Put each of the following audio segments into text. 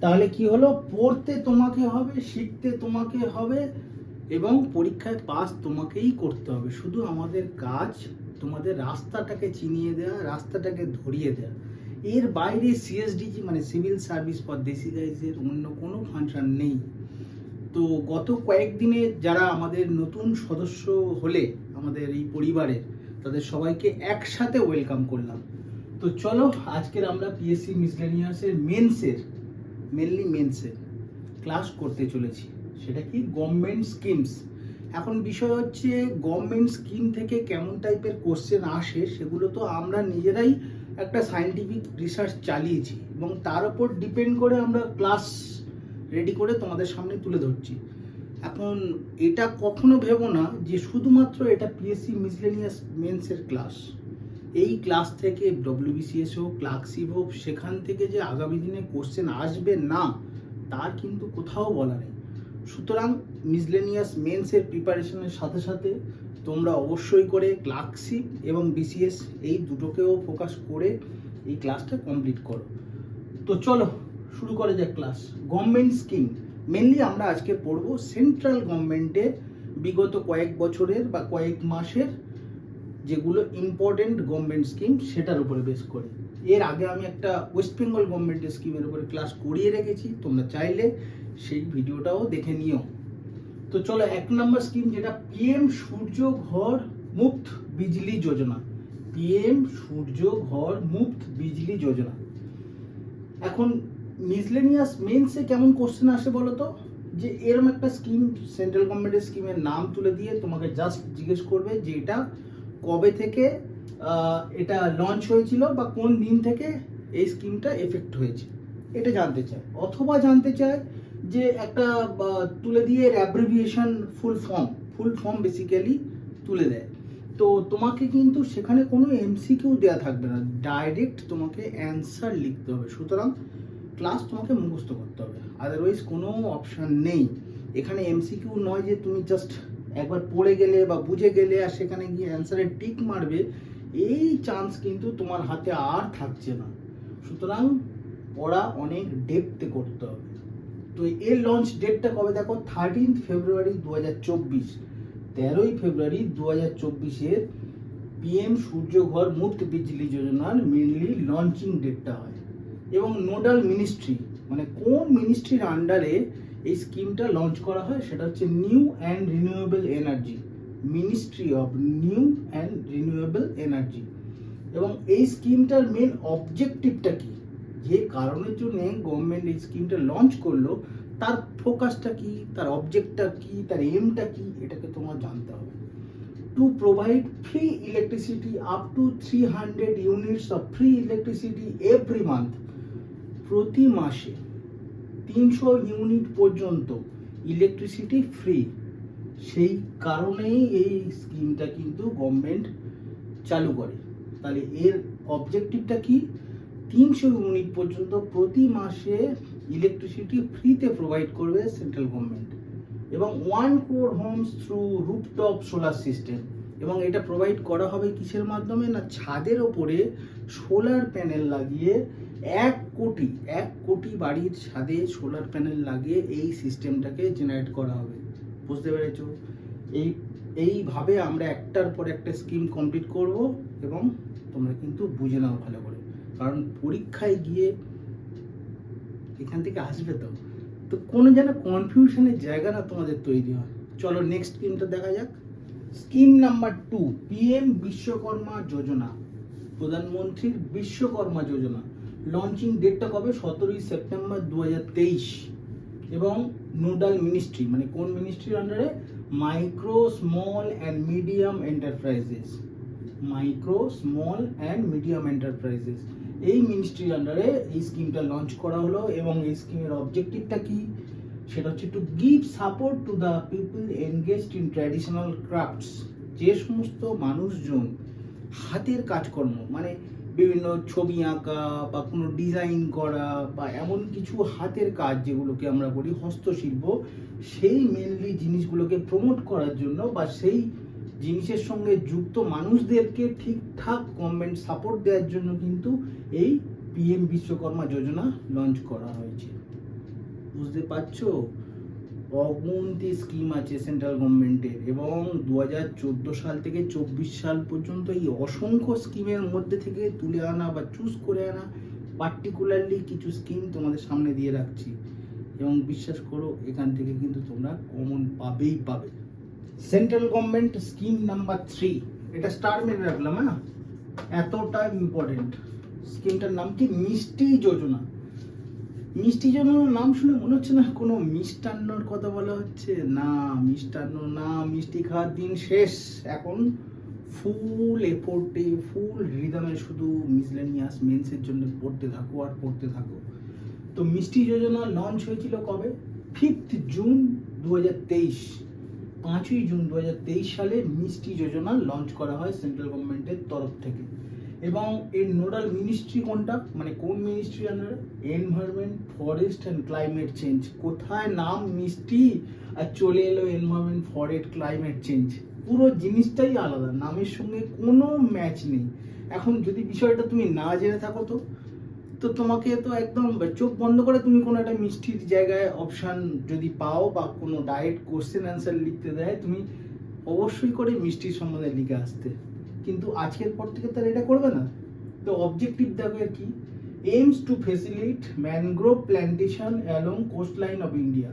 তাহলে কি হলো? পড়তে তোমাকে হবে, শিখতে তোমাকে হবে এবং পরীক্ষায় পাস তোমাকেই করতে হবে। শুধু আমাদের কাজ তোমাদের রাস্তাটাকে চিনিয়ে দেওয়া রাস্তাটাকে ধরিয়ে দেওয়া এর বাইরে সিএসডিজি মানে সিভিল সার্ভিস ফর দেশি গাইজের অন্য কোনো ফাংশন নেই। তো গত কয়েকদিনে যারা আমাদের নতুন সদস্য হলে আমাদের এই পরিবারের তাদের সবাইকে একসাথে ওয়েলকাম করলাম। তো চলো, আজকের আমরা পিএসসি মিসলেনিয়াসের মেন্সের মেনলি মেন্সের ক্লাস করতে চলেছি। সেটা কি? গভর্নমেন্ট স্কিমস এখন বিষয় হচ্ছে গভর্নমেন্ট স্কিম থেকে কেমন টাইপের কোশ্চেন আসে, সেগুলো তো আমরা নিজেরাই একটা সায়েন্টিফিক রিসার্চ চালিয়েছি এবং তার উপর ডিপেন্ড করে আমরা ক্লাস রেডি করে তোমাদের সামনে তুলে ধরছি। এখন এটা কখনো ভেবো না যে শুধুমাত্র এটা পিএসসি মিসলেনিয়াস মেন্সের ক্লাস এই ক্লাস থেকে ডব্লিউবিসিএস হোক ক্লার্কশিপ হোক, সেখান থেকে যে আগামী দিনে কোশ্চেন আসবে না, তার কিন্তু কোথাও বলা নেই। সুতরাং মিসলেনিয়াস মেন্সের প্রিপারেশনের সাথে সাথে তোমরা অবশ্যই করে ক্লার্কশিপ এবং বিসিএস এই দুটোকেও ফোকাস করে এই ক্লাসটা কমপ্লিট করো। তো চলো, শুরু করে যাক ক্লাস গভর্নমেন্ট স্কিম মেনলি আমরা আজকে পড়ব সেন্ট্রাল গভর্নমেন্টের বিগত কয়েক বছরের বা কয়েক মাসের যেগুলো ইম্পর্টেন্ট গভর্নমেন্ট স্কিম সেটার উপরে বেস করে। এর আগে আমি একটা ওয়েস্ট বেঙ্গল গভর্নমেন্টের স্কিমের উপরে ক্লাস করিয়ে রেখেছি, তোমরা চাইলে সেই ভিডিওটাও দেখে নিও। তো চলো, এক নম্বর স্কিম যেটা পিএম সূর্য ঘর মুফত বিজলি যোজনা। পিএম সূর্য ঘর মুফত বিজলি যোজনা। এখন মিসলেনিয়াস মেন্সে কেমন কোশ্চেন আসে বলো তো? যে এরম একটা স্কিম সেন্ট্রাল গভর্নমেন্টের স্কিমের নাম তুলে দিয়ে তোমাকে জাস্ট জিজ্ঞেস করবে যে এটা কবে থেকে এটা লঞ্চ হয়েছিল বা কোন দিন থেকে এই স্কিমটা এফেক্ট হয়েছে? এটা জানতে চায় অথবা জানতে চায় যে একটা তুলে দিয়ে abbreviation full form full form basically তুলে দেয়। তো তোমাকে কিন্তু সেখানে কোনো এমসিকিউ দেওয়া থাকবে না। ডাইরেক্ট তোমাকে অ্যান্সার লিখতে হবে। সুতরাং ক্লাস তোমাকে মুখস্থ করতে হবে। আদারওয়াইজ কোনো অপশান নেই। এখানে এমসিকিউ নয় যে তুমি জাস্ট একবার পড়ে গেলে বা বুঝে গেলে আর সেখানে গিয়ে অ্যান্সারে টিক মারবে, এই চান্স কিন্তু তোমার হাতে আর থাকছে না। সুতরাং পড়া অনেক ডেপতে করতে হবে। তো এর লঞ্চ ডেটটা কবে দেখো? থার্টিন্থ ফেব্রুয়ারি দু হাজার চব্বিশ। তেরোই ফেব্রুয়ারি দু হাজার চব্বিশের পিএম সূর্যঘর মুফত বিজলি যোজনার মেনলি লঞ্চিং ডেটটা হয়। এবং নোডাল মিনিস্ট্রি মানে কোন মিনিস্ট্রির আন্ডারে এই স্কিমটা লঞ্চ করা হয়, সেটা হচ্ছে new and renewable energy ministry of new and renewable energy এবং এই স্কিমটার মেন অবজেক্টিভটা কি? যে কারণের জন্য গভর্নমেন্ট এই স্কিমটা লঞ্চ করল, তার ফোকাসটা কি, তার অবজেক্টটা কি, তার এমটা কি, এটাকে তোমার জানতে হবে। To provide free electricity up to three hundred units of free electricity every month প্রতি মাসে তিনশো ইউনিট পর্যন্ত ইলেকট্রিসিটি ফ্রি সেই কারণেই এই স্কিমটা কিন্তু গভর্নমেন্ট চালু করে। তাহলে এর অবজেক্টিভটা কি? তিনশো ইউনিট পর্যন্ত প্রতি মাসে ইলেকট্রিসিটি ফ্রিতে প্রোভাইড করবে সেন্ট্রাল গভর্নমেন্ট এবং one crore homes through rooftop solar system এবং এটা প্রোভাইড করা হবে কিসের মাধ্যমে? না ছাদের ওপরে সোলার প্যানেল লাগিয়ে এক কোটি এক কোটি বাড়ির ছাদে সোলার প্যানেল লাগিয়ে এই সিস্টেমটাকে জেনারেট করা হবে। বুঝতে পেরেছ? এই, এইভাবে আমরা একটার পর একটা স্কিম কমপ্লিট করব এবং তোমরা কিন্তু বুঝে নাও ভালো করে। কারণ পরীক্ষায় গিয়ে এখান থেকে আসবে তো। তো কোনো যেন কনফিউশনের জায়গা না তোমাদের তৈরি হয়। চলো নেক্সট স্কিমটা দেখা যাক। Scheme number two PM Vishwakarma Yojana প্রধানমন্ত্রীর বিশ্বকর্মা যোজনা। লঞ্চিং ডেটটা কবে? সতেরোই সেপ্টেম্বর দু হাজার তেইশ। এবং নোডাল মিনিস্ট্রি মানে কোন মিনিস্ট্রির আন্ডারে micro small and medium enterprises micro small and medium enterprises এই মিনিস্ট্রির আন্ডারে এই স্কিমটা লঞ্চ করা হলো এবং এই স্কিমের অবজেক্টিভটা কি? সেটা হচ্ছে to give support to the people engaged in traditional crafts যে সমস্ত মানুষজন হাতের কাজকর্ম মানে বিভিন্ন ছবি আঁকা বা কোনো ডিজাইন করা বা এমন কিছু হাতের কাজ যেগুলোকে আমরা বলি হস্তশিল্প, সেই মেনলি জিনিসগুলোকে প্রমোট করার জন্য বা সেই জিনিসের সঙ্গে যুক্ত মানুষদেরকে ঠিকঠাক গভর্নমেন্ট সাপোর্ট দেওয়ার জন্য কিন্তু এই পিএম বিশ্বকর্মা যোজনা লঞ্চ করা হয়েছে। বুঝতে পারছ? অগুন্তি স্কিম আছে সেন্ট্রাল গভর্নমেন্টের এবং দু হাজার চোদ্দ সাল থেকে চব্বিশ সাল পর্যন্ত এই অসংখ্য স্কিমের মধ্যে থেকে তুলে আনা বা চুজ করে আনা পার্টিকুলারলি কিছু স্কিম তোমাদের সামনে দিয়ে রাখছি। এবং বিশ্বাস করো, এখান থেকে কিন্তু তোমরা কমন পাবেই পাবে। Central government scheme number three এটা স্টার মেরে রাখলাম হ্যাঁ? এতটা ইম্পর্টেন্ট স্কিমটার নাম কি? মিষ্টি যোজনা। মিষ্টি যোজনার নাম শুনে মনে হচ্ছে না কোনো মিষ্টান্নর কথা বলা হচ্ছে। না, মিষ্টান্ন, না, মিষ্টি খাওয়ার দিন শেষ। এখন ফুল এফোর্টে ফুল রিদমে শুধু মিসলেনিয়াস মেন্সের জন্য পড়তে থাকো আর পড়তে থাকো। তো মিষ্টি যোজনা লঞ্চ হয়েছিল কবে? ফিফথ জুন দু হাজার তেইশ। পাঁচই জুন দু হাজার তেইশ সালে মিষ্টি যোজনা লঞ্চ করা হয় সেন্ট্রাল গভর্নমেন্টের তরফ থেকে। এবং এর নোডাল মিনিস্ট্রি কোনটা? মানে কোন মিনিস্ট্রি আন্ডারে environment forest and climate change কোথায় নাম মিষ্টি আর চলে এলো এনভায়রনমেন্ট ফরেস্ট ক্লাইমেট চেঞ্জ পুরো জিনিসটাই আলাদা, নামের সঙ্গে কোনো ম্যাচ নেই। এখন যদি বিষয়টা তুমি না জেনে থাকো তো তো তোমাকে তো একদম চোখ বন্ধ করে তুমি কোনো একটা মিষ্টির জায়গায় অপশান যদি পাও বা কোনো ডায়েট কোশ্চেন অ্যান্সার লিখতে দেয়, তুমি অবশ্যই করে মিষ্টির সম্বন্ধে লিখে আসতে। কিন্তু আজকের পর থেকে তার এটা করবে না। তো অবজেক্টিভ দেখো কি? Aims to facilitate mangrove plantation along coast line of India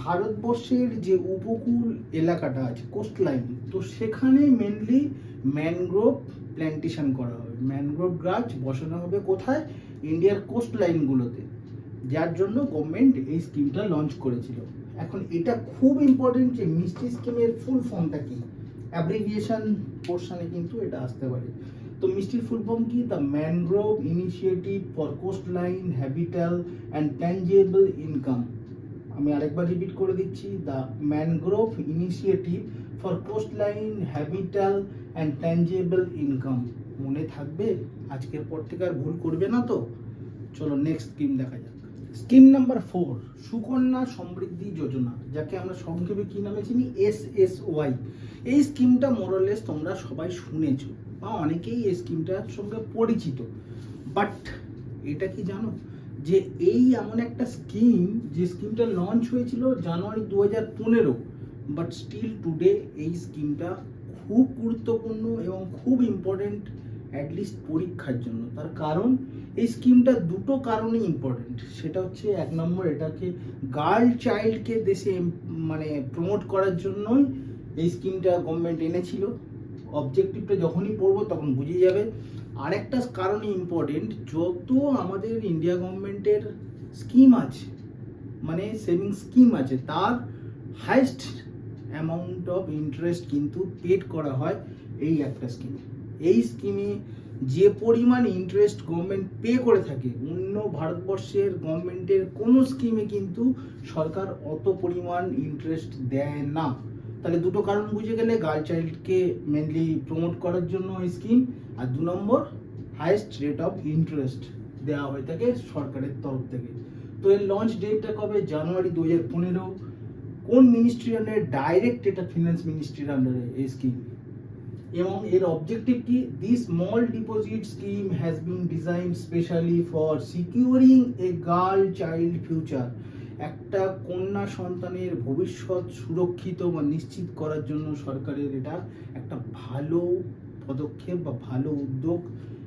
ভারতবর্ষের যে উপকূল এলাকাটা আছে কোস্ট লাইন তো সেখানে মেনলি ম্যানগ্রোভ প্ল্যান্টেশন করা হবে। ম্যানগ্রোভ গাছ বসানো হবে কোথায়? ইন্ডিয়ার কোস্ট লাইনগুলোতে যার জন্য গভর্নমেন্ট এই স্কিমটা লঞ্চ করেছিল। এখন এটা খুব ইম্পর্টেন্ট যে মিষ্টি স্কিমের ফুল ফর্মটা কি? অ্যাব্রিভিয়েশন পোর্শনে কিন্তু এটা আসতে পারে। তো মিষ্টির ফুল ফর্ম কি? The mangrove initiative for coast line habitat and tangible income আমি আরেকবার রিপিট করে দিচ্ছি। The mangrove initiative for coast line habitat and tangible income মনে থাকবে? আজকের পর থেকে আর ভুল করবে না তো? চলো নেক্সট স্কিম দেখা যাক। Scheme number four Sukanya Samriddhi Yojana, যাকে আমরা সংক্ষেপে কি নামে চিনি? এস এস ওয়াই এই স্কিমটা মোরালেস তোমরা সবাই শুনেছো, বা অনেকেই এই স্কিমটার সঙ্গে পরিচিত। বাট এটা কি জানো? যে এই এমন একটা স্কিম যে স্কিমটা লঞ্চ হয়েছিল জানুয়ারি দু হাজার পনেরো বাট স্টিল টুডে এই স্কিমটা খুব গুরুত্বপূর্ণ এবং খুব ইম্পর্টেন্ট অ্যাটলিস্ট পরীক্ষার জন্য। তার কারণ, এই স্কিমটা দুটো কারণে ইম্পর্টেন্ট সেটা হচ্ছে এক নম্বর, এটাকে গার্ল চাইল্ডকে দেশে মানে প্রমোট করার জন্যই এই স্কিমটা গভর্নমেন্ট এনেছিল। অবজেক্টিভটা যখনই পড়ব তখন বুঝে যাবে। আরেকটা কারণে ইম্পর্টেন্ট যত আমাদের ইন্ডিয়া গভর্নমেন্টের স্কিম আছে মানে সেভিংস স্কিম আছে, তার হাইস্ট অ্যামাউন্ট অফ ইন্টারেস্ট কিন্তু পেড করা হয় এই একটা স্কিমে এই স্কিমে যে পরিমাণ ইন্টারেস্ট গভর্নমেন্ট পে করে থাকে, অন্য ভারতবর্ষের গভর্নমেন্টের কোনো স্কিমে কিন্তু সরকার অত পরিমাণ ইন্টারেস্ট দেয় না। তাহলে দুটো কারণ বুঝে গেলে গার্ল চাইল্ডকে মেনলি প্রমোট করার জন্য এই স্কিম আর দু নম্বর হাইয়েস্ট রেট অফ ইন্টারেস্ট দেওয়া হয়ে থাকে সরকারের তরফ থেকে। তো এর লঞ্চ ডেটটা কবে? জানুয়ারি দু হাজার পনেরো। কোন মিনিস্ট্রির আন্ডারে ডাইরেক্ট এটা ফিনান্স মিনিস্ট্রির আন্ডারে এই স্কিম এবং এর অবজেক্টিভ কি? The small deposit scheme has been design specially for securing a girl child future একটা কন্যা সন্তানের ভবিষ্যৎ সুরক্ষিত বা নিশ্চিত করার জন্য সরকারের এটা একটা ভালো পদক্ষেপ বা ভালো উদ্যোগ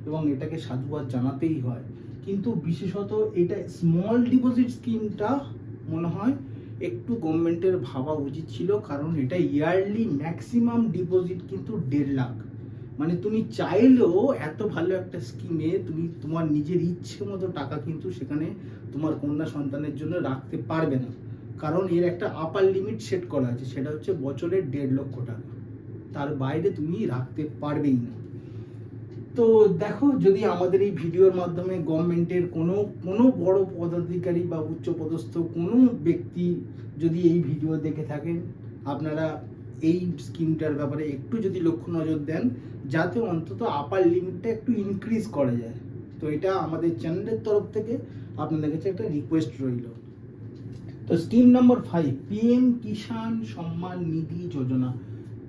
এবং এটাকে সাধুবাদ জানাতেই হয়। কিন্তু বিশেষত এটা স্মল ডিপোজিট স্কিমটা মনে হয় একটু গভর্নমেন্টের ভাবা উচিত ছিল, কারণ এটা ইয়ারলি ম্যাক্সিমাম ডিপোজিট কিন্তু দেড় লাখ। মানে তুমি চাইলেও এত ভালো একটা স্কিমে তুমি তোমার নিজের ইচ্ছে মতো টাকা কিন্তু সেখানে তোমার কন্যা সন্তানের জন্য রাখতে পারবে না। কারণ এর একটা আপার লিমিট সেট করা আছে, সেটা হচ্ছে বছরের দেড় লক্ষ টাকা। তার বাইরে তুমি রাখতে পারবেই না। তো দেখো, যদি আমাদের এই ভিডিওর মাধ্যমে গভর্নমেন্টের কোনো কোনো বড় পদাধিকারী বা উচ্চপদস্থ কোনো ব্যক্তি যদি এই ভিডিও দেখে থাকেন, আপনারা এই স্কিমটার ব্যাপারে একটু যদি লক্ষ্য নজর দেন, যাতে অন্তত আপার লিমিটটা একটু ইনক্রিজ করা যায়। তো এটা আমাদের চ্যানেলের তরফ থেকে আপনাদের কাছে একটা রিকোয়েস্ট রইল। তো scheme number five PM Kisan Samman Nidhi Yojana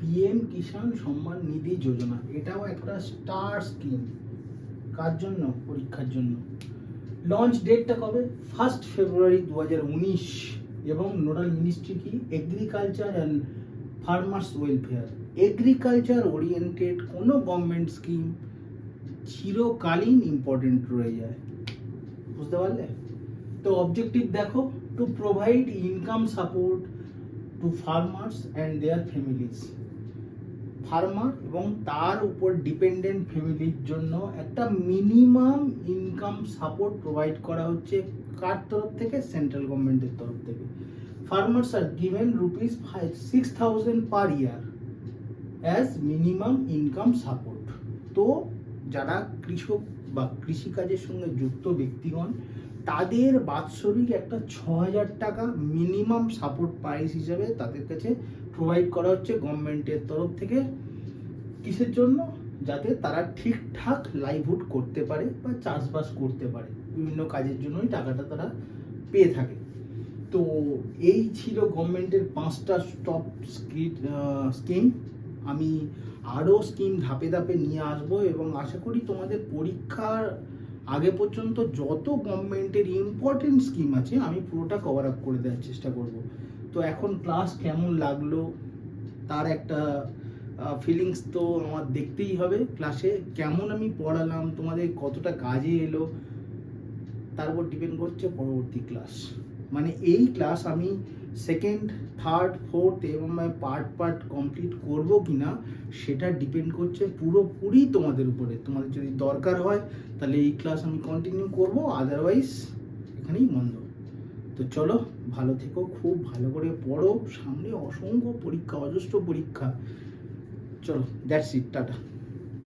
PM Kisan Samman Nidhi যোজনা, এটাও একটা স্টার স্কিম। কার জন্য? পরীক্ষার জন্য। লঞ্চ ডেটটা কবে? ফার্স্ট ফেব্রুয়ারি দু হাজার উনিশ। এবং নোডাল মিনিস্ট্রি কি? Agriculture and farmers welfare agriculture oriented কোনো গভর্নমেন্ট স্কিম চিরকালীন ইম্পর্টেন্ট রয়ে যায়। বুঝতে পারলে? তো অবজেক্টিভ দেখো to provide income support to farmers and their families farmer এবং তার উপর ডিপেন্ডেন্ট ফ্যামিলির জন্য একটা মিনিমাম ইনকাম সাপোর্ট প্রোভাইড করা হচ্ছে কার তরফ থেকে? সেন্ট্রাল গভর্নমেন্টের তরফ থেকে। Farmers are given rupees five six thousand per year as minimum income support তো যারা কৃষক বা কৃষিকাজের সঙ্গে যুক্ত ব্যক্তিগণ তাদের বাৎসরিক একটা ছ হাজার টাকা মিনিমাম সাপোর্ট প্রাইস হিসাবে তাদের কাছে প্রোভাইড করা হচ্ছে গভর্নমেন্টের তরফ থেকে। কিসের জন্য? যাতে তারা ঠিকঠাক লাইভহুড করতে পারে বা চাষবাস করতে পারে। বিভিন্ন কাজের জন্যই টাকাটা তারা পেয়ে থাকে। তো এই ছিল গভর্নমেন্টের পাঁচটা স্টপ স্কিম আমি আরও স্কিম ধাপে ধাপে নিয়ে আসব এবং আশা করি তোমাদের পরীক্ষার আগে পর্যন্ত যত গভর্নমেন্টের ইম্পর্টেন্ট স্কিম আছে, আমি পুরোটা কভার আপ করে দেওয়ার চেষ্টা করব। তো এখন ক্লাস কেমন লাগল? তার একটা ফিলিংস তো আমার দেখতেই হবে ক্লাসে কেমন আমি পড়ালাম? তোমাদের কতটা কাজে এলো? তার উপর ডিপেন্ড করছে পরবর্তী ক্লাস মানে এই ক্লাস আমি সেকেন্ড থার্ড ফোর্থ এবং পার্ট পার্ট কমপ্লিট করব কি না সেটা ডিপেন্ড করছে পুরোপুরি তোমাদের উপরে। তোমাদের যদি দরকার হয়, তাহলে এই ক্লাস আমি কন্টিনিউ করব আদারওয়াইজ এখানেই বন্ধ। তো চলো, ভালো থেকো, খুব ভালো করে পড়ো। সামনে অসংখ্য পরীক্ষা, অজস্র পরীক্ষা। চলো দ্যাটস ইট টাটা।